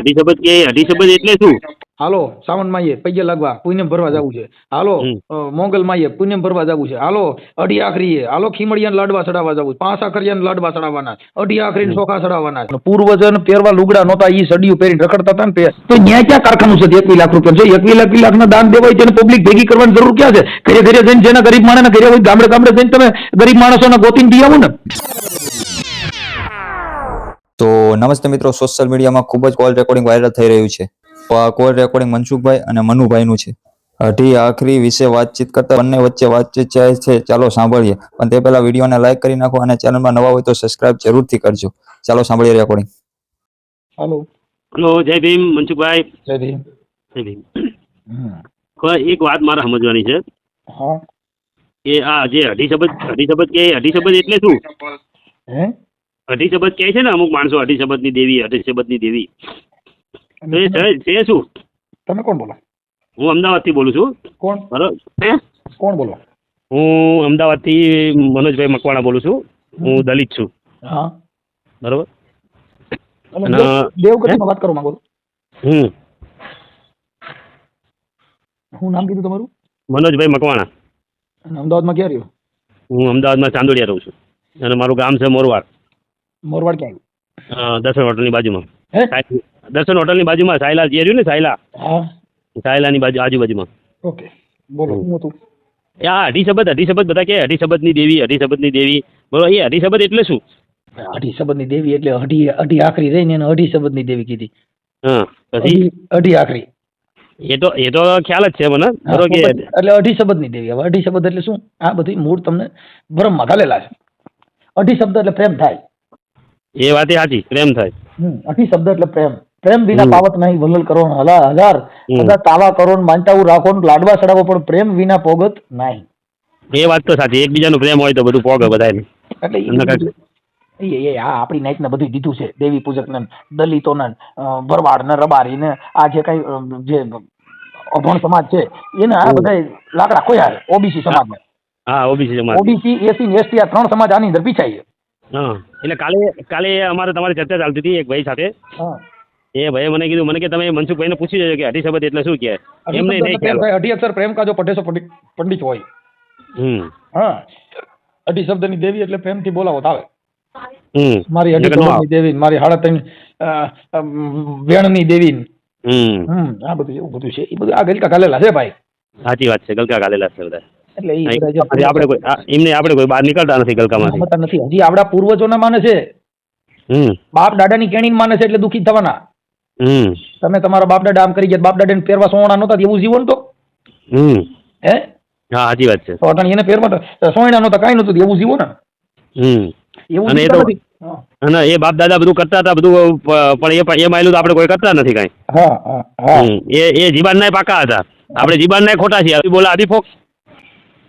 અઢી શબ્દ કે અઢી શબ્દ એટલે શું? હાલો સાવન માઈએ પૈયા લાગવા પુણ્યમ ભરવા જવું છે. હાલો મોગલ માઈએ પુણ્યમ ભરવા જવું છે. હાલો અઢી આખરીએ હાલો ખીમડિયાને લાડવા ચડાવવા જવું. પાંચ આખરિયાને લાડવા ચડાવવાના. અઢી આખરીને ચોખા ચડાવવાના પૂર્વજન પહેરવા લુગડા નહોતા ઈ સડિયું પહેરીને રખડતા હતા ને તે. તો ન્યા ક્યાં કારખાનું છે? એકવી લાખ રૂપિયા. છે એકવી લાખ લાખના દાન દેવાય તેને પબ્લિક ભેગી કરવાની જરૂર ક્યાં છે? ઘરે ઘરે જઈને જેના ગરીબ માણસના ઘરે હોય ગામડે ગામડે જઈને તમે ગરીબ માણસોના ગોતીને દઈ આવો ને. તો નમસ્તે મિત્રો સોશિયલ મીડિયામાં ખૂબ જ કોલ રેકોર્ડિંગ વાયરલ થઈ રહ્યું છે. તો આ કોલ રેકોર્ડિંગ મનસુખભાઈ અને મનુભાઈનું છે. અઢી આખરી વિશે વાતચીત કરતા બંને વચ્ચે વાતચીત જાય છે. ચાલો સાંભળીએ. પણ તે પહેલા વિડીયોને લાઈક કરી નાખો અને ચેનલમાં નવા હોય તો સબસ્ક્રાઇબ જરૂરથી કરજો. ચાલો સાંભળીએ રેકોર્ડિંગ હેલો હેલો જય ભીમ મનસુખભાઈ. જય ભીમ. જય ભીમ. એક વાત મારે સમજવાની છે. હા. કે આ જે અઢી શબ્દ અઢી શબ્દ કે અઢી શબ્દ એટલે શું? હે? અઢી શબ્દ કહે છે ને અમુક માણસો અઢી શબ્દની દેવી અઢી શબ્દની દેવી. એ છે શું? તમે કોણ બોલો? હું અમદાવાદથી બોલું છું. કોણ? બરોબર? કોણ બોલો? હું અમદાવાદથી મનોજભાઈ મકવાણા બોલું છું. હું દલિત છું. હા. બરોબર? દેવગતિમાં વાત કરવા માંગો? હમ. હું નામ કીધું તમારું? મનોજભાઈ મકવાણા. અમદાવાદમાં ક્યાં રહ્યો? હું અમદાવાદમાં ચાંદોડિયા રહું છું. અને મારું ગામ છે મોરવાડ મોરવાડ ક્યાં દર્શન હોટલની બાજુમાં. દર્શન હોટલની બાજુમાં સાયલા જે રહ્યું ને સાયલા. સાયલાની બાજુ આજુબાજુમાં. ઓકે. બોલો શું હતું? આ અઢી શબ્દ અઢી શબ્દ બધા કે અઢી શબ્દની દેવી અઢી શબ્દની દેવી. બોલો એ અઢી શબ્દ એટલે શું? અઢી શબ્દની દેવી એટલે અઢી અઢી આખરી રહીને એને અઢી શબ્દની દેવી કીધી. હા પછી? અઢી આખરી. એ તો એ તો ખ્યાલ જ છે મને. બરો કે એટલે અઢી શબ્દની દેવી. હવે અઢી શબ્દ એટલે શું? આ બધી મૂળ તમને ભ્રમમાં ઘાલેલા છે. અઢી શબ્દ એટલે પ્રેમ થાય. એ વાત સાચી પ્રેમ થાય. અતિ શબ્દ એટલે પ્રેમ. પ્રેમ વિના પાવત નહીં વલલ કરો હલા હજાર. બધા તાવા કરો ને માનતાવું રાખો લાડવા ચડાવો પણ પ્રેમ વિના પોગત નહીં. એ વાત તો સાચી એકબીજાનો પ્રેમ હોય તો બધું પોગે બધાને એટલે એ આ આપણી નાઈટ ને બધું દીધું છે દેવી પૂજક ને દલિતો ને ભરવાડ ને રબારી ને આ જે કઈ જે અભણ સમાજ છે એને આ બધા લાકડા કોઈ ઓબીસી સમાજ ને હા ઓબીસી સમાજ. ઓબીસી એસી એસટી આ ત્રણ સમાજ આની અંદર પીછાય છે. હા. એટલે કાલે કાલે અમારે તમારી ચર્ચા ચાલતી હતી એક ભાઈ સાથે. એ ભાઈ મને કીધું મને કે તમે મનસુખભાઈને પૂછી જજો કે અઢી શબ્દ એટલે શું કે એમને નહીં ખ્યાલ. અક્ષર પ્રેમ કાજો પટેસો પંડિત હોય. હમ. હા. અઢી શબ્દની દેવી એટલે પ્રેમથી બોલાવો આવે મારી અઢી નકર નો દેવી મારી સાડા ત્રણ વેણની દેવી. હમ. આ બધું એવું બધું છે. એ બધું આ ગલકા ઘાલેલા છે ભાઈ. સાચી વાત છે ગલકા ગાલેલા છે બધા. એટલે એ આપણે કોઈ એમને આપણે કોઈ બહાર નીકળતા નથી ગલકામાંથી નીકળતા નથી. હજી આપણા પૂર્વજોના માને છે. હમ. બાપ દાદાની કેણી માને છે એટલે દુખી થવાના. હમ. તમે તમારા બાપ દાદા આમ કરી ગયા બાપ દાદાને પહેરવા સોના નહોતા તો એવું જીવન તો? હમ. હે? હા સાચી વાત છે. તો અટાણે એને પહેરવા સોયણા નહોતા કાંઈ નહોતું એવું જીવો ને હમ. એવું અને એ તો- અને એ બાપ દાદા બધું કરતા હતા બધું પણ એ એ માયલું તો આપણે કોઈ કરતા નથી કાંઈ. હા હા હમ. એ જીવન જીબાનના પાકા હતા. આપણે જીબાનના ખોટા છીએ. બોલા આદિ ફોક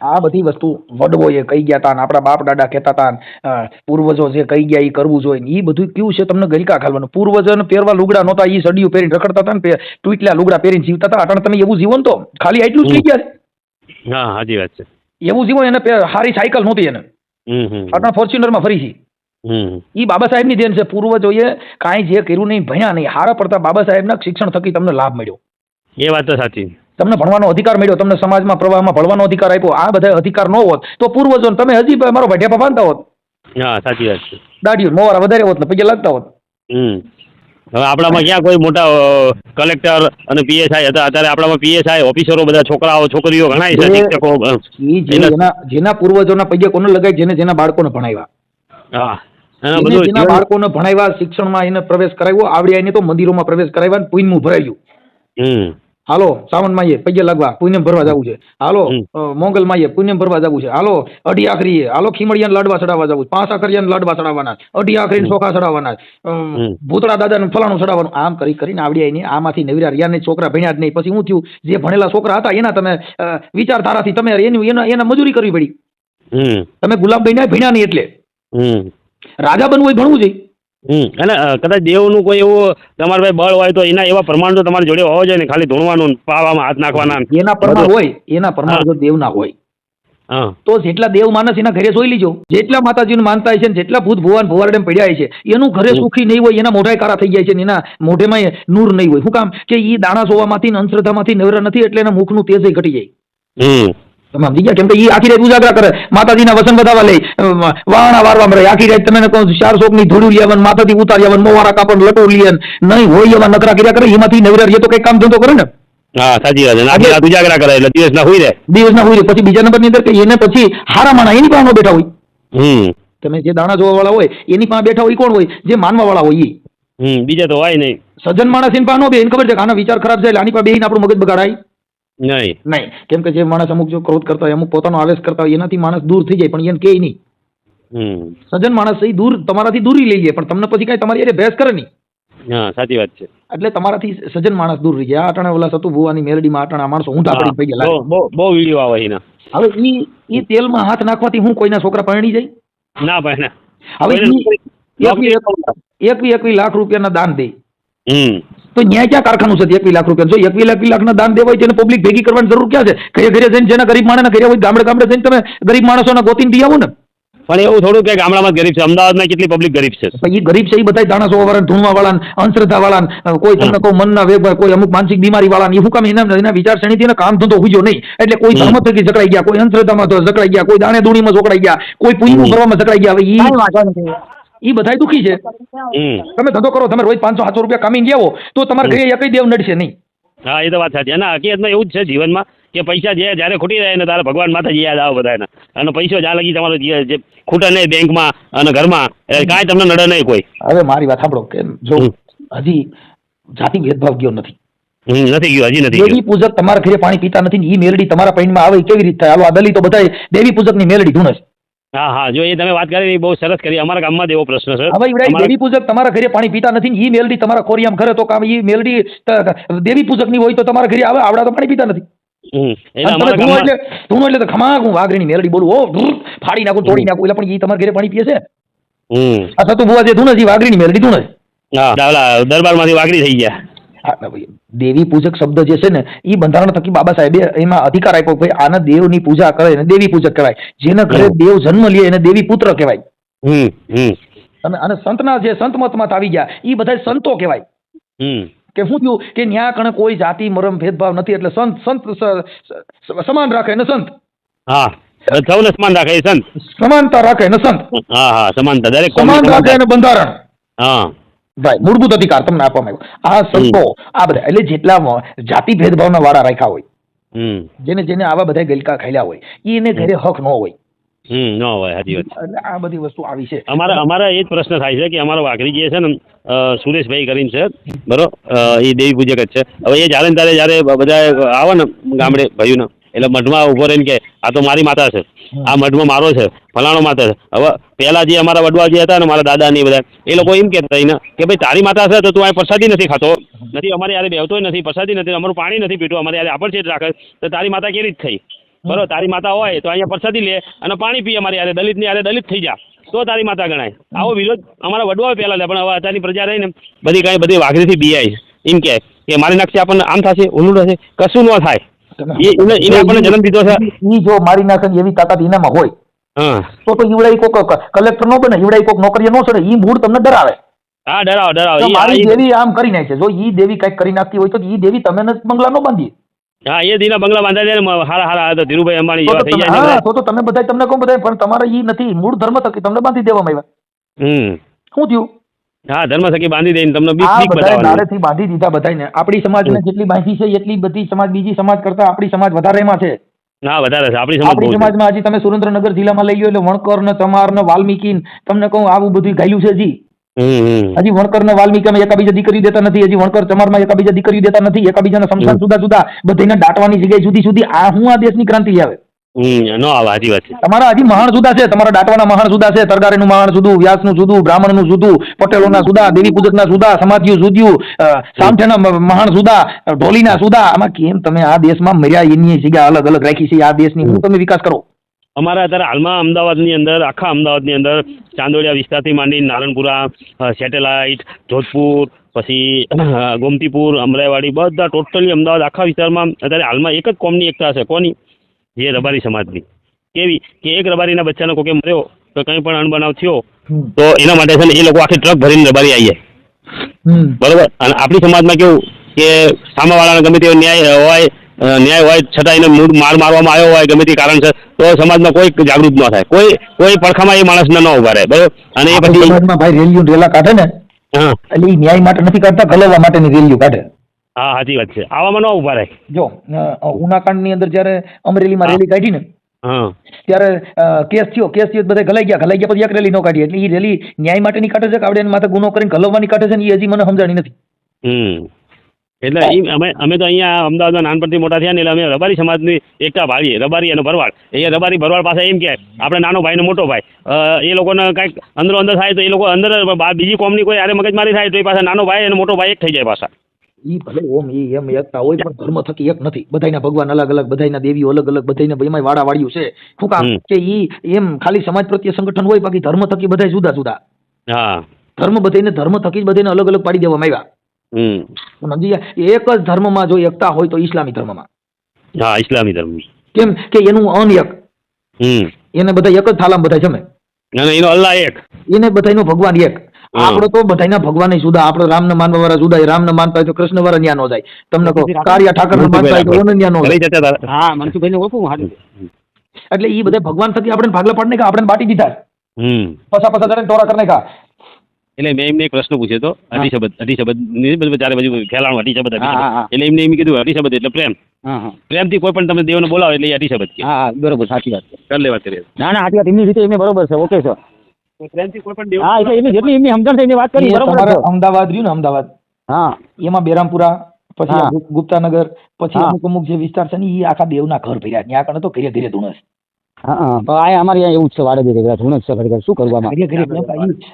આ બધી વસ્તુ વડવોએ કહી ગયા તા આપણા બાપ દાદા કહેતા હતા પૂર્વજો જે કહી ગયા એ કરવું જોઈએ એ બધું કેવું છે તમને ગલકા ખાવાનું પૂર્વજોને પહેરવા લુગડા નહોતા એ સડિયું પહેરીને રખડતા હતા ને ટૂટલા લુગડા પહેરીને જીવતા હતા અટાણે તમે એવું જીવન તો? ખાલી એટલું જ કહી ગયા? હા સાચી વાત છે. એવું જીવન એને સારી સાયકલ નહોતી એને. અટાણે ફોર્ચ્યુનરમાં ફરી છે. એ બાબા સાહેબની દેન છે. પૂર્વજોએ કાંઈ જે કર્યું નહીં ભણ્યા નહીં. હારા પડતા બાબા સાહેબના શિક્ષણ થકી તમને લાભ મળ્યો. એ વાત તો સાચી. તમને ભણવાનો અધિકાર મળ્યો તમને સમાજમાં પ્રવાહમાં ભણવાનો અધિકાર આપ્યો આ બધા અધિકાર ન હોત તો પૂર્વજો તમે હજી મારો ભઢિયા બાંધતા હોત. હા સાચી વાત છે. દાઢીઓ મોવારા વધારે હોત ને પગે લાગતા હોત. હમ. હવે આપણામાં ક્યાં કોઈ મોટા કલેક્ટર અને પીએસઆઈ હતા? અત્યારે આપણામાં પીએસઆઈ ઓફિસરો બધા છોકરાઓ છોકરીઓ ઘણા છે શિક્ષકો જેના જેના પૂર્વજોના પગે કોને લગાય જેને જેના બાળકોને ભણાવ્યા. હા એના જેને બધું જેના બાળકોને ભણાવ્યા શિક્ષણમાં એને પ્રવેશ કરાવ્યો આવડ્યા એને તો મંદિરોમાં પ્રવેશ કરાવ્યા પુણ્યનું ભરાયું. હમ. હાલો સાવન માઈએ પગે લાગવા પુણ્યમ ભરવા જવું છે. હાલો મોંગલ માયે પુણ્યમ ભરવા જવું છે. હાલો અઢી આખરીએ હાલો ખીમડિયાને લાડવા ચડાવવા જવું છે. પાંચ આખરિયાને લાડવા ચડાવવાના. અઢી આખરીને ચોખા ચડાવવાના છે. દાદા ને ભૂતળા દાદાને ફલાણું ચડાવવાનું આમ કરી કરીને આવડ્યા એને આમાંથી નવીરા નહીં છોકરા ભણ્યા જ નહીં. પછી શું થયું જે ભણેલા છોકરા હતા એના તમે વિચારધારાથી તમે એની એના એના મજૂરી કરવી પડી. તમે ગુલાબભાઈ ને ભણ્યા નહીં એટલે. રાજા બનવું એ ભણવું જોઈએ હમ. અને કદાચ દેવનું કોઈ એવું તમારે ભાઈ બળ હોય તો એના એવા પ્રમાણ તો તમારી જોડે હોવા જોઈએ ને ખાલી ધૂણવાનું પાવામાં હાથ નાખવાના એના પ્રમાણ હોય એના પ્રમાણ હા. જો દેવના હોય તો જેટલા દેવ માનસ એના ઘરે જોઈ લીજો. જેટલા માતાજીને માનતા હોય છે જેટલા ભૂત ભુવાન ભુવારડે પડ્યા છે એનું ઘરે સુખી નહીં હોય એના મોઢાય કારા થઈ જાય છે એના મોઢેમાં નૂર નહીં હોય. શું કામ? કે ઈ દાણા સોવામાંથી અંધશ્રદ્ધામાંથી નવરા નથી એટલે એના મુખનું તેજ ઘટી જાય. હમ. તમે સમજી ગયા કેમ કે એ આખી રાત ઉજાગરા કરે. માતાજીના વસન બતાવવા લઈ વાણા વારવામાં રહે. આખી રાત તમે કહો ચારની ધૂળું લેવન માથાથી ઉતારી આવન મોવારા કાપડ લટો લીયન નહીં હોય એવા નકરા કર્યા કરે એમાંથી નવરા રહીએ તો કઈ કામ ધંધો કરે ને? હા સાચી વાત છે. રાત ઉજાગરા કરે એટલે દિવસ ના હોય રે દિવસના હોય પછી બીજા નંબરની અંદર કે એને પછી હારા માણા એની પાસે બેઠા હોય. હમ. તમે જે દાણા જોવા વાળા હોય એની પાસે બેઠા હોય કોણ હોય? જે માનવા વાળા હોય એ હમ બીજા તો હોય નહીં. સજ્જન માણસ એની પાસે નો બે એને ખબર છે કે આનો વિચાર ખરાબ છે એટલે આની પાસે બેહીને આપણું મગજ બગાડાય. નહીં. નહીં. કેમ કે જે માણસ અમુક જો ક્રોધ કરતા હોય અમુક પોતાનો આવેશ કરતા હોય એનાથી માણસ દૂર થઈ જાય પણ એને કે નહીં. સજ્જન માણસ એ દૂર તમારાથી દૂરી લઈ લે પણ તમને પછી કાંઈ તમારી અરે ભેસ કરે નહીં. હા સાચી વાત છે. એટલે તમારાથી સજ્જન માણસ દૂર રહી જાય. આ અટાણે ઓલા સતુ ભુવાની મેલડીમાં અટાણે આ માણસો ઊંધા પડી પડી ગયા બહુ વીડિયો આવે એના. હવે એ ઈ તેલમાં હાથ નાખવાથી હું કોઈના છોકરા પરણી જાય? ના ભાઈ ના હવે એકવી એકવી લાખ રૂપિયાના દાન દે. હમ. તો ન્યાય ક્યાં કારખાનું છે? એકવી લાખ રૂપિયા. જો એકવી લાખ લાખના દાન દેવાય છે પબ્લિક ભેગી કરવાની જરૂર ક્યાં છે? ઘરે ઘરે જઈને જેના ગરીબ માણસના ઘરે હોય ગામડે ગામડે જઈને તમે ગરીબ માણસોને ગોતીને દઈ આવો ને. પણ એવું થોડું કે ગામડામાં ગરીબ છે. અમદાવાદમાં કેટલી પબ્લિક ગરીબ છે? એ ગરીબ છે એ બધા દાણા વાળા ધૂણવા વાળા અંધશ્રદ્ધા વાળા કોઈ તમને કોઈ મનના વેગ કોઈ અમુક માનસિક બીમારી વાળા એ શું કામ એના એના વિચારસરણીથી કામ ધંધો હુજ્યો નહીં. એટલે કોઈ હમ. ધર્મ થકી જકડાઈ ગયા કોઈ અંધશ્રદ્ધામાં તો જકડાઈ ગયા કોઈ દાણે દૂણીમાં જકડાઈ ગયા કોઈ હમ. કરવામાં જકડાઈ ગયા હવે ઈ ઈ બધાય દુખી છે. તમે ધંધો કરો તમે રોજ પાંચસો સાતસો રૂપિયા કામીને ગયા તો તમારા ઘરે એકઈ દેવ નડશે નહીં. હા એ તો વાત સાચી. અને હકીકતમાં એવું જ છે જીવનમાં કે પૈસા જે જ્યારે ખૂટી જાય ને તારે ભગવાન માતાજી યાદ આવે બધાને અને પૈસો જ્યાં લગી તમારો જે ખૂટે નહીં બેંકમાં અને ઘરમાં કાંઈ તમને નડે નહીં કોઈ. હવે મારી વાત સાંભળો કે જો. હજી જાતિ ભેદભાવ ગયો નથી. નથી ગયો હજી નથી દેવી પૂજક તમારા ઘરે પાણી પીતા નથી ને એ મેલડી તમારા પૈણમાં આવે કેવી રીતે થાય? હાલો આ દલિતો બધા દેવી પૂજકની મેલડી ધૂણ છે. હા હા જો એ તમે વાત કરી બહુ સરસ કરી. અમારા ગામમાં જ એવો પ્રશ્ન છે. હવે ઈવડાઈ દેવી પૂજક તમારા ઘરે પાણી પીતા નથી ઈ મેલડી તમારા કોરિયામ ઘરે તો કામ ઈ મેલડી દેવી પૂજકની હોય તો તમારા ઘરે આવે આવડા તો પાણી પીતા નથી. ધૂણો એટલે ધૂણો એટલે તો ખમા હું વાઘરીની મેલડી બોલું ઓ ફાડી નાખું તોડી નાખું એટલે પણ ઈ તમારા ઘરે પાણી પીએ છે? આ સતુ બુવા જે ધૂણે છે વાઘરીની મેલડી ધૂણે છે? દરબારમાંથી દરબારમાંથી વાગડી થઈ ગયા. દેવી પૂજક શબ્દ જે છે ને એ બંધારણ થકી બાબા સાહેબે એમાં અધિકાર આપ્યો ભાઈ આના દેવની પૂજા કરે એને દેવી પૂજક કહેવાય જેના ઘરે દેવ જન્મ લે એને દેવી પુત્ર કહેવાય. અને અને સંતના જે સંત મતમાં આવી ગયા એ બધા સંતો કહેવાય. કે શું થયું? કે ન્યા કણે કોઈ જાતિ મરમ ભેદભાવ નથી એટલે સંત સંત સમાન રાખે ને સંત? હા. સૌને સમાન રાખે સંત? સમાનતા રાખે ને સંત? હા હા સમાનતા. દરેક સમાન રાખે ને બંધારણ? હા. ભાઈ મૂળભૂત અધિકાર તમને આપવામાં આવ્યો. આ સંતો આ બધા એટલે જેટલા જાતિ ભેદભાવના વાળા રાખ્યા હોય જેને જેને આવા બધા ગલકા ખાયલા હોય એને ઘરે હક ન હોય. હમ ન હોય સાચી વાત. એટલે આ બધી વસ્તુ આવી છે. અમારા અમારા એ જ પ્રશ્ન થાય છે કે અમારો વાઘરી જે છે ને સુરેશભાઈ કરીને છે બરો એ દેવી પૂજક જ છે. હવે એ જ્યારે ત્યારે જ્યારે બધા આવે ને ગામડે ભાઈઓને એટલે મઢમાં ઊભો રહીને કે આ તો મારી માતા છે. આ મઢમાં મારો છે. ફલાણો માતા છે. હવે પહેલા જે અમારા વડવા જે હતા ને મારા દાદા ને એ બધા એ લોકો એમ કહેતા એને કે ભાઈ તારી માતા છે તો તું આ પ્રસાદી નથી ખાતો. નથી અમારે યારે બેહતો નથી પ્રસાદી નથી અમારું પાણી નથી પીતું અમારે યારે આપણ છે રાખે. તો તારી માતા કેવી રીતે થઈ? બરોબર તારી માતા હોય તો અહીંયા પ્રસાદી લે અને પાણી પી અમારે યારે દલિતની યારે દલિત થઈ જા. તો તારી માતા ગણાય. આવો વિરોધ અમારા વડવાઓ પહેલા લે પણ હવે અત્યારની પ્રજા રહીને બધી કાંઈ બધી વાઘરીથી બીઆઈ એમ કહે કે મારી નાખશે આપણને આમ થશે ઓલું થશે કશું ન થાય. એને એને આપણને જન્મ દીધો છે. ઈ જો મારી નાખે એવી તાકાત એનામાં હોય તો તો ઈવડાઈ કોક કલેક્ટર નો બને ઈવડાઈ કોક નોકરી નો ચડે ઈ મૂળ તમને ડરાવે. હા ડરાવો ડરાવો. મારી દેવી આમ કરી નાખે જો ઈ દેવી કંઈક કરી નાખતી હોય તો ઈ દેવી તમે ને બંગલા નો બાંધી. હા એ દીના બંગલા બાંધા દે હારા હારા તો ધીરુભાઈ અંબાણી જેવા થઈ જાય હા તો તો તમે બધા તમને કહું બધા પણ તમારે ઈ નથી મૂળ ધર્મ થકી તમને બાંધી દેવામાં આવ્યા. હમ. શું થયું? હા ધર્મ સખી બાંધી દઈને તમને બીક બીક બતાવવાની. દાડેથી બાંધી દીધા બધાને આપણી સમાજને જેટલી બાંધી છે એટલી બધી સમાજ બીજી સમાજ કરતા આપણી સમાજ વધારે એમાં છે. ના વધારે છે. આપણી સમાજ આપણી. સમાજમાં હજી તમે સુરેન્દ્રનગર જિલ્લામાં લઈ ગયો એટલે વણકર ને તમાર ને વાલ્મીકી તમને કહું આવું બધું ગાયું છે હજી. હજી વણકર ને વાલ્મીકી એકાબીજા દીકરી દેતા નથી હજી વણકર ચમારમાં એકાબીજા દીકરી દેતા નથી એકાબીજાના સમસાન. જુદા જુદા બધીને દાટવાની જગ્યાએ જુદી જુદી. આ હું આ દેશની ક્રાંતિ આવે ન આવે સાચી વાત છે. તમારા હજી મહાણ જુદા છે તમારા દાટવાના મહાણ જુદા છે તરગારીનું મહાણ જુદું વ્યાસનું જુદું બ્રાહ્મણનું જુદું પટેલોના જુદા દેવી પૂજકના જુદા સમાધિયું જુદ્યું સામઠેના મહાણ જુદા ઢોલીના જુદા. આમાં કેમ તમે આ દેશમાં મર્યા એની જગ્યા અલગ અલગ રાખી છે આ દેશની શું તમે વિકાસ કરો. અમારા અત્યારે હાલમાં અમદાવાદની અંદર આખા અમદાવાદની અંદર ચાંદોડિયા વિસ્તારથી માંડી નારણપુરા સેટેલાઇટ જોધપુર પછી ગોમતીપુર અમરાઈવાડી બધા ટોટલી અમદાવાદ આખા વિસ્તારમાં અત્યારે હાલમાં એક જ કોમની એકતા છે. કોની? જે રબારી સમાજની. કેવી? કે એક રબારીના બચ્ચાનો કોકે મર્યો તો કંઈ પણ અણબનાવ થયો તો એના માટે છે ને એ લોકો આખી ટ્રક ભરીને રબારી આવી જાય. બરોબર? અને આપણી સમાજમાં કેવું કે સામાવાળાને ગમે તેવો ન્યાય હોય ન્યાય હોય છતાં એને મૂળ માર મારવામાં આવ્યો હોય ગમે તે કારણ છે તો સમાજમાં કોઈ જાગૃત ન થાય. કોઈ કોઈ પડખામાં એ માણસને ન ઊભા રહે. બરોબર? અને એ પછી ભાઈ રેલીઓ રેલા કાઢે ને હા. એટલે ન્યાય માટે નથી કાઢતા ગલવવા માટેની રેલીઓ કાઢે. હા સાચી વાત છે. આવામાં ન ઊભા રહે. જો ઉનાકાંડની ઉનાકાંડની અંદર જ્યારે અમરેલીમાં. રેલી કાઢી ને હા. ત્યારે કેસ થયો કેસ થયો બધા ગલાઈ ગયા ગલાઈ ગયા પછી એક રેલી નો કાઢી. એટલે એ રેલી ન્યાય માટેની કાઢે છે કાવડે માથે ગુનો કરીને ગલવવાની કાઢે છે ને એ હજી મને સમજાણી નથી. હમ. એટલે અમે અમે તો અહીંયા અમદાવાદમાં નાનપણથી મોટા થયા ને એટલે અમે રબારી સમાજની એકતા ભાળીએ રબારી અને ભરવાડ. એ રબારી ભરવાડ પાસે એમ કે આપણે નાનો ભાઈ ને મોટો ભાઈ. એ લોકોને કાંઈક અંદરો અંદર થાય તો એ લોકો અંદર બીજી કોમની કોઈ આરે મગજમારી થાય તો એ પાસે નાનો ભાઈ અને મોટો ભાઈ એક થઈ જાય પાછા. ઈ ભલે ઓમ ઈ એમ એકતા હોય પણ ધર્મ થકી એક નથી. બધાયના ભગવાન અલગ અલગ બધાયના દેવીઓ અલગ અલગ બધાયના એમાં વાડા વાળ્યું છે. ફૂકા કે ઈ એમ ખાલી સમાજ પ્રત્યે સંગઠન હોય બાકી ધર્મ થકી બધાય જુદા જુદા. હા. ધર્મ બધાયને ધર્મ થકી જ બધાને અલગ અલગ પાડી દેવામાં આવ્યા. સમજી ગયા? એક જ ધર્મમાં જો એકતા હોય તો ઇસ્લામી ધર્મમાં. હા ઇસ્લામી ધર્મ. કેમ કે એનું અન એક હમ. એને બધા એક જ થાલામાં બધા જમે. એનો અલ્લાહ એક. એને બધાયનો ભગવાન એક. હા. આપણો તો બધાના ભગવાન જુદા આપણે રામને માનવા વાળા જુદા રામને માનતા હોય તો કૃષ્ણ વાળા ન્યા નો જાય. તમને કહો કાળિયા ઠાકર માનતા હોય તો ન્યા નો જાય. હા મનસુખભાઈ ને ઓળખું હારું એટલે એ બધા ભગવાન થકી આપણે ભાગલા પાડને કે આપણે બાટી દીધા. પસા પસા જણે ટોરા કરને કા એટલે મેં એમને એક પ્રશ્ન પૂછ્યો હતો અઢી શબ્દ અઢી શબ્દની બધું ચારે બાજુ ફેલાણું અઢી શબ્દ હા, હા, હા. શબ્દ એટલે એમને એમ કીધું અઢી શબ્દ એટલે પ્રેમ. હા હા. પ્રેમથી કોઈ પણ તમે દેવને બોલાવો એટલે એ અઢી શબ્દ હા હા બરોબર સાચી વાત છે. કરી લેવા કરીએ ના ના સાચી વાત. એમની રીતે એમને બરોબર છે ઓકે પણ હા એટલે એમની જેટલી એમની સમજણ છે એમની વાત કરી બરોબર અમદાવાદ રહ્યું ને અમદાવાદ? હા. એમાં બેરામપુરા પછી ગુપ્તાનગર પછી અમુક અમુક જે વિસ્તાર છે ને એ આખા દેવના ઘર ભર્યા. ત્યાં આગળ તો ઘરે ઘરે ધૂણસ. હા અમારે અહીંયા એવું જ છે વાડે દીધે ધૂણ છે ખરેખર. શું કરવું ઘરે ઘરે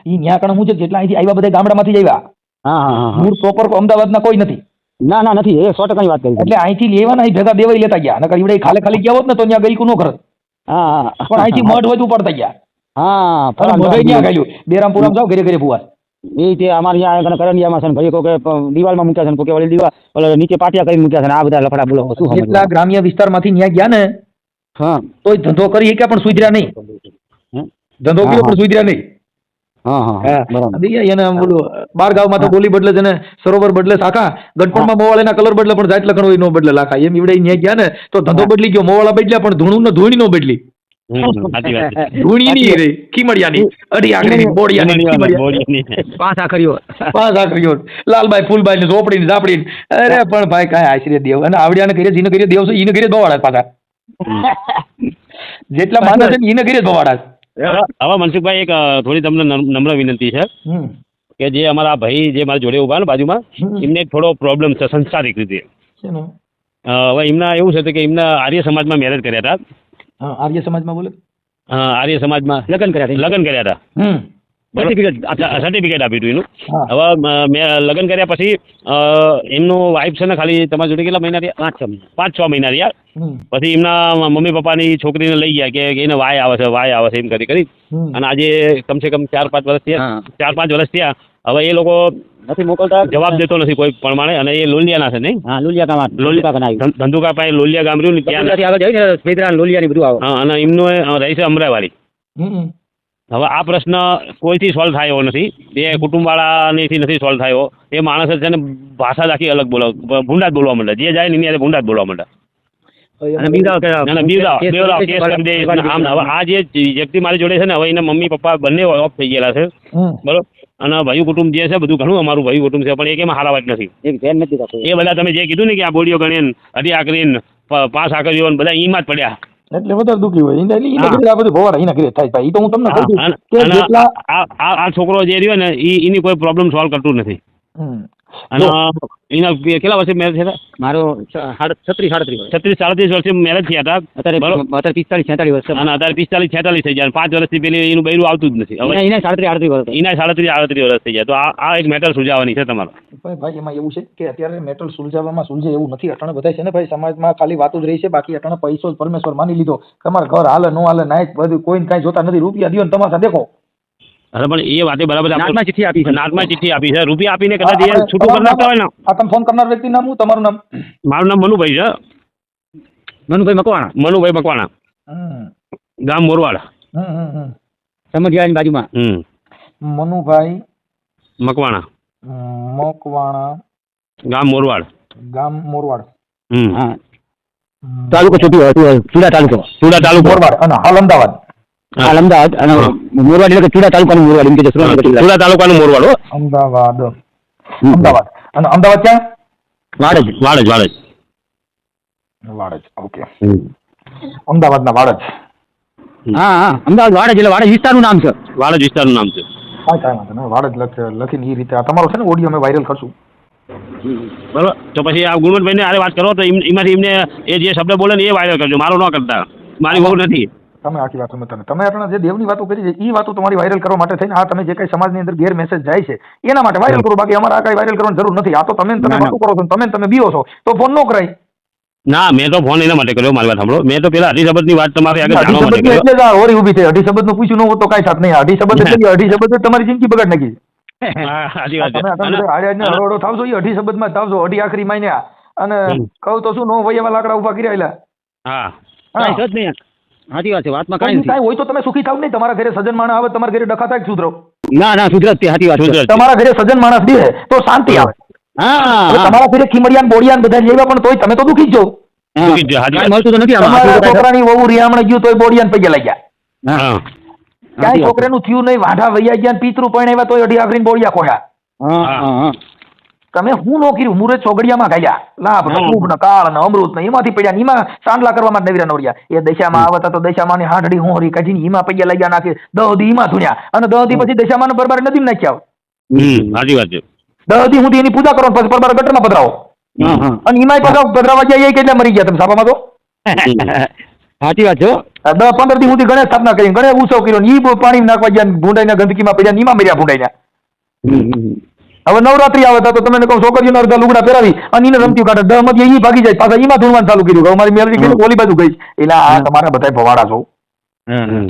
ઈ ઈ ત્યાં કણે હું છે જેટલા અહીંથી આવ્યા બધા ગામડામાંથી જ આવ્યા હા હા હા, હા. મૂળ પ્રોપર અમદાવાદના કોઈ નથી. ના ના નથી. એ સો ટકાની વાત કરી એટલે અહીંથી લેવાના અહીં ભેગા દેવાઈ લેતા ગયા. નકર ઈવડે ખાલી ખાલી ગયા હોત ને તો ત્યાં ગઈકું ન કરત હા હા. પણ અહીંથી મઢ હોય તો ઉપાડતા ગયા. હા મઢે ગાયું? બેરામપુરામાં જાઓ ઘરે ઘરે ભુવા એ તે અમારે અહીંયા કરંડિયામાં છે ને ભાઈ પ- દિવાલમાં મૂક્યા છે ને કોકે વળી દિવાલ ઓલા નીચે પાટિયા કરી મૂક્યા છે ને આ બધા લફડા બોલો શું? જેટલા ગ્રામ્ય વિસ્તારમાંથી ન્યા ગયા ને હા. તોય ધંધો કરી કે પણ સુધર્યા નહીં. ધંધો કર્યો પણ સુધર્યા નહીં. હા હા હા. બરાબર. એને બોલું બાર ગામમાં તો બોલી બદલે છે ને સરોવર બદલે શાખા ગણપણમાં મોવાળાના કલર બદલે પણ જાત લખણ હોય નો બદલે લાખા. એમ ઈવડે ન્યા ગયા ને તો ધંધો બદલી ગયો મોવાળા બદલ્યા પણ ધૂણું ધૂણી નો બદલી. ની રે ખીમડિયાની અઢી આંગળીની બોડિયાની પાંચ આખરીઓ. પાંચ આકરીઓ લાલભાઈ ફૂલભાઈ ને ઝોપડી ને ઝાપડી અરે પણ ભાઈ કાંઈ આશરે દેવ. અને આવડિયાને ઘરે જીને ઘરે દેવ છે ઈને ઘરે જ પાછા. જેટલા માણસ છે ને ઈને કરીએ હવે મનસુખભાઈ એક થોડી તમને નમ્ર વિનંતી છે. કે જે અમારા ભાઈ જે મારા જોડે ઊભા ને બાજુમાં. એમને થોડો પ્રોબ્લેમ છે સંસારિક રીતે. હવે એમના એવું છે કે એમના આર્ય સમાજમાં મેરેજ કર્યા હતા. હા આર્ય સમાજમાં બોલો? આર્ય સમાજમાં લગ્ન કર્યા હતા. લગ્ન કર્યા હતા. હમ. સર્ટિફિકેટ આપ્યું હતું એનું. હવે મેં લગ્ન કર્યા પછી અ, એમનું વાઇફ છે ને ખાલી તમારી જોડે કેટલા મહિના રહ્યા પાંચ છ મહિના. પાંચ છ મહિના રહ્યા પછી એમના મમ્મી પપ્પાની છોકરીને લઈ ગયા કે કે એને વાય આવે છે વાય આવે છે એમ કરી કરી. અને આજે કમસે કમ ચાર પાંચ વર્ષ થયા. ચાર પાંચ વર્ષ થયા. હવે એ લોકો નથી મોકલતા જવાબ દેતો નથી કોઈ પ્રમાણે અને એ લોલિયાના છે નહીં હા લુલિયા કામ લોલિયા ધંધુકા પાસે લોલિયા ગામ રહ્યું ને ત્યાં આગળ જાય ને ફેદરા ને લોલિયા ને બધું આવે હા, અને એમનું રહે છે અમરાવાડી હવે આ પ્રશ્ન કોઈથી સોલ્વ થાય એવો નથી એ કુટુંબવાળાનીથી નથી સોલ્વ થયો એ માણસ છે ને ભાષા જ આખી અલગ બોલો ભૂંડા જ બોલવા માંડે જે જાય ને એની હારે ભૂંડા જ બોલવા માંડે આ જે વ્યક્તિ મારી જોડે છે ને હવે એના મમ્મી પપ્પા બંને ઓફ થઈ ગયેલા છે બરોબર અને ભાઈ કુટુંબ જે છે બધું ઘણું અમારું ભાઈ કુટુંબ છે પણ એક એમાં હારાવાત નથી? એક ધ્યાન નથી રાખતું એ બધા તમે જે કીધું ને કે આ બોડીઓ ગણીને અઢી આકરીને પાસ આકરીઓ બધા એમાં જ પડ્યા. એટલે વધારે દુઃખી હોય. એટલે આ બધું ભવાડા એના ઘરે થાય ભાઈ તો હું તમને કહું છું કે જેટલા આ આ- આ છોકરો જે રહ્યો ને ઈ એની કોઈ પ્રોબ્લેમ સોલ્વ કરતું નથી. અને એના કેટલા વર્ષે મેરેજ થયા મારો છત્રીસ સાડત્રીસ વર્ષ. છત્રીસ સાડત્રીસ વર્ષે મેરેજ થયા હતા. અત્યારે. અત્યારે પિસ્તાલીસ છેતાલીસ વર્ષ અને અત્યારે પિસ્તાલીસ છેતાલીસ થઈ જાય પાંચ વર્ષથી પેલી એનું બૈરું આવતું જ નથી. હવે એના સાડત્રીસ આડત્રીસ વર્ષ એના સાડત્રીસ આડત્રીસ વર્ષ થઈ જાય તો આ આ એક મેટર સુલઝાવવાની છે તમારે. ભાઈ ભાઈ એમાં એવું છે કે અત્યારે મેટલ સુલઝાવવામાં સુલઝે એવું નથી. અટાણે બધા છે ને ભાઈ સમાજમાં ખાલી વાતો જ રહી છે. બાકી અટાણે પૈસો જ પરમેશ્વર માની લીધો. તમારા ઘર હાલે નો હાલે નાય બધું. કોઈને કાંઈ જોતા નથી. રૂપિયા દ્યો ને તમારા દેખો. અરે પણ એ વાતે બરાબર નાટમાં ચિઠ્ઠી આપી છે. નાટમાં ચિઠ્ઠી આપી છે. રૂપિયા આપીને કદાચ એ છૂટું કરી નાખતા હોય ને આ તમે ફોન કરનાર વ્યક્તિ નામ હું તમારું નામ? મારું નામ મનુભાઈ છે. મનુભાઈ મકવાણા? મનુભાઈ મકવાણા. ગામ મોરવાડ. હમ બાજુમાં? હમ. મનુભાઈ મકવાણા. મોકવાણા. ગામ મોરવાડ. ગામ મોરવાડ. હમ. હા. તાલુકો છોટી ચૂડા તાલુકો? ચુડા તાલુકો. મોરવાડ અને હાલ અમદાવાદ. અમદાવાદ અને મોરવાડ એટલે ચુડા તાલુકાનું મોરવાડ એમ કે. ચુડા તાલુકાનું મોરવાડ. અમદાવાદ. અમદાવાદ. અને અમદાવાદ ક્યાં? વાડજ વાડજ વાડજ. વાડજ ઓકે. અમદાવાદના વાડજ. હા હા. અમદાવાદ વાડજ એટલે વાડજ વિસ્તારનું નામ છે. વાડજ વિસ્તારનું નામ છે. કાંઈ કાંઈ વાંધો નહીં. વાડજ લખે લખીને એ રીતે આ તમારો છે ને ઓડિયો અમે વાયરલ કરશું. બરોબર. તો પછી આ ગુણવંતભાઈને આરે વાત કરો તો એમ- એમાંથી એમને એ જે શબ્દ બોલે ને એ વાયરલ કરજો. મારો ન કરતા. મારી બહુ નથી. તમે આખી વાત તમે તમે આપણા જે દેવની વાતો કરી છે એ વાતો તમારી વાયરલ કરવા માટે થઈને આ તમે જે કઈ સમાજની અંદર ગેર મેસેજ જાય છે એના માટે વાયરલ કરો. બાકી અમારે આ કઈ વાયરલ કરવાની જરૂર નથી. આ તો તમે તમે. વાતો કરો છો તમે તમે બીઓ છો તો ફોન નો કરાય. ના મેં તો ફોન એના માટે કર્યો મારી વાત સાંભળો. મેં તો પેલા અઢી શબ્દની વાત તમારે આગળ અઢી જાણવા માટે કર્યો. એટલે આ હોરી ઊભી થઈ. અઢી શબ્દનું પૂછ્યું ન હોત તો કાંઈ થાત નહીં. અઢી શબ્દ એટલે અઢી શબ્દ તમારી જિંદગી બગાડ નાખી સાચી વાત છે. અઢી શબ્દમાં જ થાવશો. અઢી આખરી માન્યા અને કહું તો શું નો વૈયા લાકડા ઊભા કર્યા હા. હા. કાંઈ જ નહીં. સાચી વાત છે વાતમાં કાંઈ નથી. કાંઈ હોય તો તમે સુખી થાવ નહીં તમારા ઘરે સજન માણસ આવે તમારા ઘરે ડખા થાય સુધરો? ના ના સુધરત તે સાચી વાત છે. તમારા ઘરે સજન માણસ બે તો શાંતિ આવે. હા. તમારા ઘરે ખીમડિયાન બોડિયાન બધા જેવા પણ તોય તમે તો દુખી જ છો. દુઃખી જ છે, સાચી કાંઈ વાત. મળતું તો નથી આમાં. તમારા આટલું છોકરાની વહુ રિયામણે ગયું તોય બોડિયાન પૈયા લાગ્યા ક્યાંય. છોકરાનું થયું નહીં વાઢા વૈયા ગયા પિતૃ પણ એવા તોય અઢી આખરી બોડિયા ખોયા. હા હા હા. તમે હું નો કર્યું? મુરત ચોગડિયામાં ગાયા લાભ ને ખૂબ ને કાળ ને અમૃત ને એમાંથી પડ્યા એમાં સાંડલા કરવામાં નવીરા નવર્યા. એ દશામાં આવતા તો દશામાં ની હાંડડી હોરી કાઢીને એમાં પૈયા લઈ નાખે. દહ દી એમાં ધૂણ્યા. અને દહ પછી દશામાં બરબાર નદી નાખ્યા સાચી વાત છે. દહ હું એની પૂજા કરો પછી બરબાર ગટરમાં પધરાવો. હા હા અને એમાં પાછા પધરાવા ગયા એ કેટલા મરી ગયા તમે સાપામાં તો? સાચી વાત છે દસ પંદરથી સુધી ગણેશ સ્થાપના કરી ગણેશ ઉત્સવ કર્યો ને ઈ પાણી નાખવા ગયા ને ભૂંડાઈના ગંદકીમાં પડ્યા એમાં મર્યા હમ. હવે નવરાત્રી આવે તો તમે કહો છોકરીઓના અડધા લુગડા પહેરાવી અને એને રમતી કાઢે દહમાંથી એ ભાગી જાય પાછા એમાં ધૂણવાનું ચાલુ કર્યું અમારી મેલડી ગઈ ઓલી બાજુ ગઈ. એટલે આ તમારા બધા ભવાડા છો. હમ.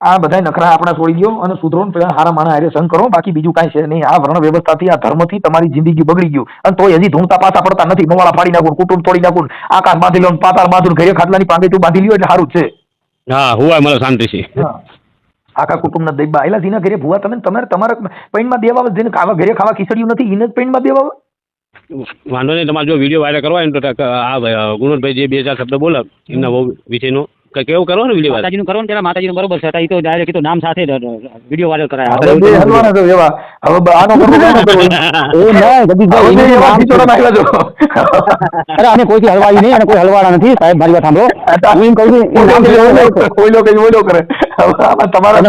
આ બધા નખરા આપણા છોડી ગયો અને સુધરો ને પેલા હારા માણા હારે સંગ કરો બાકી બીજું કાંઈ છે નહીં. આ વર્ણ વ્યવસ્થાથી આ ધર્મથી તમારી જિંદગી બગડી ગયું. અને તોય હજી ધૂણતા પાછા પડતા નથી. નવાળા ફાડી નાખું કુટુંબ તોડી નાખું આકાશ બાંધી લો ને પાતાળ બાંધું ઘરે ખાટલાની પાંગેટું બાંધી લ્યો એટલે સારું છે. હા હુવાય મને શાંતિ છે. આખા કુટુંબના દઈબા એલા જેના ઘરે ભૂવા તમે તમારે તમારા પૈણમાં દેવા આવે, જેને ખાવા ઘરે ખાવા ખીચડ્યું નથી એને જ પૈણમાં દેવા આવે? વાંધો નહીં તમારે જો વીડિયો વાયરલ કરવા હોય તો આ ભાઈ, ગુણવંતભાઈ જે બે ચાર શબ્દ બોલે એમના વિષયનો કે કેવું કરો ને વીડિયો માતાજીનું કરો ને પેલા માતાજીનું બરોબર છે. એ તો ડાયરેક્ટ તો નામ સાથે વીડિયો વાયરલ કરાય. હવે બે હલવાના છો એવા. હવે આનો આનો એવા. અરે અમે કોઈથી હલવાઈ નહીં અને કોઈ હલવાડા નથી. સાહેબ મારી વાત સાંભળો. હું એમ કહું છું કોઈ લોકો કરે, તમારા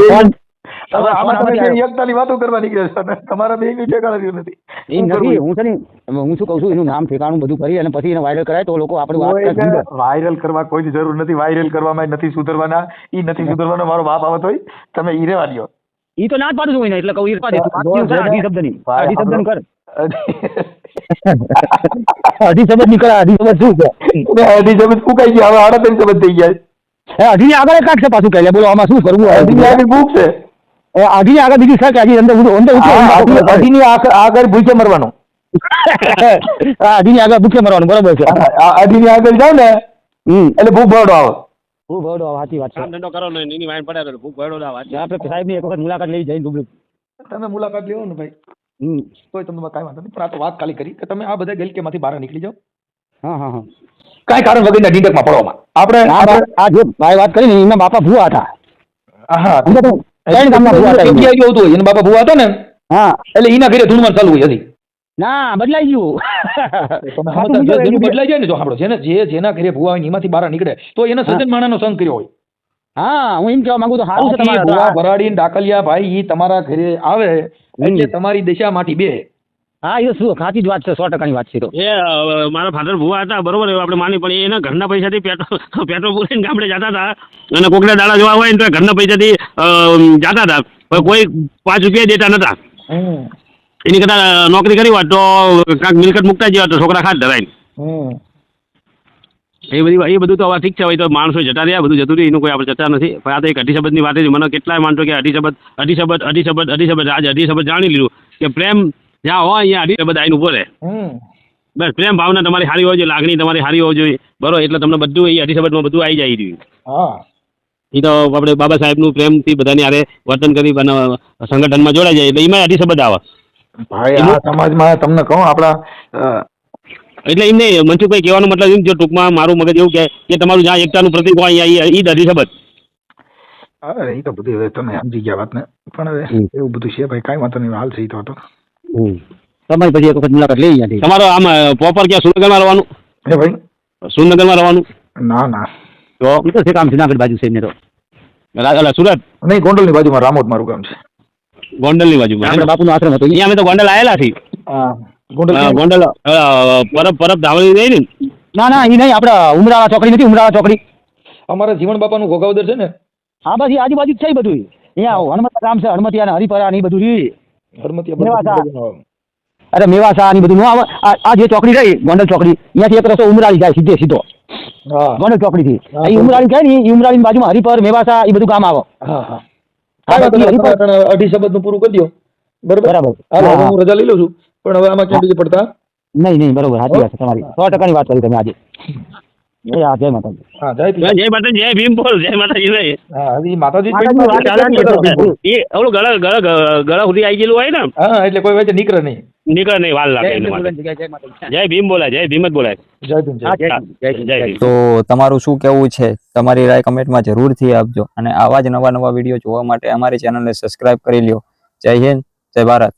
હવે આમાં તમે આમાંથી એકતાની વાતો કરવા નીકળ્યા છો અને તમારા બેયનું ઠેકાણા રહ્યું નથી. એમ નથી હું છે ને હું શું કહું છું એનું નામ ઠેકાણું બધું કરી અને પછી એને વાયરલ કરાય તો લોકો આપણે વાયરલ કરવા કોઈ જરૂર નથી વાયરલ કરવામાં નથી સુધરવાના નથી સુધરવાનો મારો બાપ આવતો હોય તમે ઈ રેવા દ્યો. ઈ તો ના જ પાડું છું એટલે કહું ઈ પાડી દે. બાકી હું અઢી શબ્દની કર અઢી શબ્દની કર. અઢી શબ્દ શું છે અઢી શબ્દ ફૂંકાઈ ગયા હવે આડા ત્રણ શબ્દ થઈ ગયા. હે અઢીની આગળ કાઢશે પાછું કહે બોલો આમાં શું કરવું અઢી બુક છે અઢીની આગળ બીજી શાક કે અંદર અંદર ઉતરો. આગળ ભૂખે મરવાનું. હા અઢીની આગળ ભૂખે મરવાનું બરોબર છે. આ અઢીની આગળ જાવ ને એટલે ભૂખ ભરડો આવે. ભૂખ ભરડો આવે સાચી વાત છે. ધંધો કરો ને એની વાઈન પડે તો ભૂખ ભરડો આવે. આપણે સાહેબની એક વખત મુલાકાત લઈ જઈને રૂબરૂ. તમે મુલાકાત લેવો ને ભાઈ. હમ. તોય તમને કાંઈ વાંધો નહીં પણ આ તો વાત ખાલી કરી કે તમે આ બધા ગલકેમાંથી બહાર નીકળી જાઓ. હા હા હા. કાંઈ કારણ વગરના ડીંડકમાં પડવામાં. આપણે આ જે ભાઈ વાત કરી ને એના બાપા ભૂવા હતા. હા? ત્રણ ગામના ભૂવા હતા જગ્યાએ આવતું હોય એના બાપા ભૂવા હતા ને હા. એટલે એના ઘરે ધૂણવાનું ચાલુ હોય હજી ના બદલાઈ ગયું. તમે હા, તો સમજતા બીજો જેનું બદલાઈ જાય ને જો સાંભળો જેને જે જેના ઘરે ભૂવા હોય એમાંથી બહાર નીકળે તો એને સજ્જન માણાનો સંગ કર્યો હોય. હા હું એમ કહેવા માંગુ તો સારું છે તમારે ડાકલિયા ભાઈ ઈ તમારા ઘરે આવે એટલે. તમારી દિશામાંથી બે. હા એ શું સાચી જ વાત છે સો ટકાની વાત છે તો. એ મારા ફાધર ભુવા હતા બરોબર આપણે માની પણ એના ઘરના પૈસાથી પેટ્રોલ પેટ્રોલ પૂરીને ગામડે જતા હતા અને કોકના દાડા જોવા હોય ને તો ઘરના પૈસાથી જતા હતા. પણ કોઈ પાંચ રૂપિયા દેતા નતા. એની કરતા નોકરી કરી હોત તો કાંક મિલકત મુકતા જ તો છોકરા ખાત ધરાય. એ બધી એ બધું તો હવે ઠીક છે હવે તો માણસો જતા રહ્યા બધું જતું રહ્યું એનું કોઈ આપણે ચર્ચા નથી. પણ આ તો એક અઢી શબ્દની વાત છે મને કેટલાય માનતો કે અઢી શબ્દ અઢી શબ્દ અઢી શબ્દ અઢી શબ્દ આજે અઢી શબ્દ જાણી લીધું કે પ્રેમ જ્યાં હોય અહીંયા અઢી બધા આઈને ઊભો રહે. બસ પ્રેમ ભાવના તમારી સારી હોવી જોઈએ લાગણી તમારી સારી હોવી જોઈએ. બરોબર એટલે તમને બધું એ અઢી શબ્દમાં બધું આવી જાય રહ્યું. હા. એ તો આપણે બાબા સાહેબનું પ્રેમથી બધાની આરે વર્તન કરી સંગઠનમાં જોડાઈ જાય એટલે એમાં અઢી શબ્દ આવે. ભાઈ આ સમાજમાં તમને કહું આપણા એટલે એમ નહીં મનસુખભાઈ કહેવાનો મતલબ એમ જો ટૂંકમાં મારું મગજ એવું કહે કે તમારું જ્યાં એકતાનું પ્રતિક હોય અહીંયા ઈ જ અઢી શબ્દ અરે એ તો બધું હવે તમે સમજી ગયા વાતને. પણ હવે એવું બધું છે ભાઈ કાંઈ વાંધો નહીં હાલ છે તો હતો. તમારી પછી એક વખત મુલાકાત લઈ અહીંયાથી તમારો આમ પ્રોપર ક્યાં સુરનગરમાં રહેવાનું? એ ભાઈ? સુરનગરમાં રહેવાનું? ના ના. તો? તો છે કામ જુનાગઢ બાજુ છે એમને તો. અલા, સુરત? નહીં ગોંડલની બાજુમાં રામોદ મારું ગામ છે. ગોંડલની બાજુમાં આપણા બાપુનો આશ્રમ હતો અહીંયા? અમે તો ગોંડલ આવેલા છીએ. ગોંડલ ગોંડલ પરબ પરબ ધાવણી રહી ને? ના ના એ નહીં આપણા ઉમરાળા ચોકડી નથી ઉમરાળા ચોકડી. અમારા જીવન બાપાનું ગોગાવદર છે ને? હા બસ ઈ આજુબાજુ જ છે બધું અહીંયા હનુમત ગામ છે હનુમતિયા ને હરિપરા ને બધું ઈ. અરે મેવાસા ને બધું નો આવે. આ જે ચોકડી રહી ગોંડલ ચોકડી. અહીંયાથી એક રસ્તો ઉમરાળી જાય સીધે સીધો. ગોંડલ ચોકડી થી એ ઉમરાળી જાય ને એ ઉમરાળી બાજુમાં હરિપર મેવાસા ઈ બધું ગામ આવે. અઢી શબ્દ શબ્દનું પૂરું કરી દો. બરાબર? હું રજા લઈ લઉં છું. પણ હવે આમાં ક્યાં બીજે પડતા? નહીં નહીં બરોબર. સાચી વાત છે તમારી. સો ટકાની વાત કરી તમે આજે. એ હા જય માતાજી. હા જય જય માતા જય ભીમ બોલ જય માતાજી રે હા હજી માતાજી જ માતાજી વાત પેટમાં છે, એટલે બોલ. એ ઓલું ગળા ગળા ગળા- ગળા સુધી આવી ગયેલું હોય ને? હા એટલે કોઈ વચ્ચે નીકળે નહીં. નીકળે નહીં વાર લાગે જય ભીમ બોલાય, જય- જય માતાજી. જય ભીમ બોલાય જય ભીમ જ બોલાય. જય ભીમ જય જય ભીમ, જય ભીમ, જય જય ભીમ. ભીમ. તો તમારું શું કેવું છે? તમારી રાય કમેન્ટમાં જરૂરથી આપજો. અને આવા જ નવા નવા વીડિયો જોવા માટે અમારી ચેનલને સબસ્ક્રાઇબ કરી લ્યો. જય હિન્દ જય ભારત.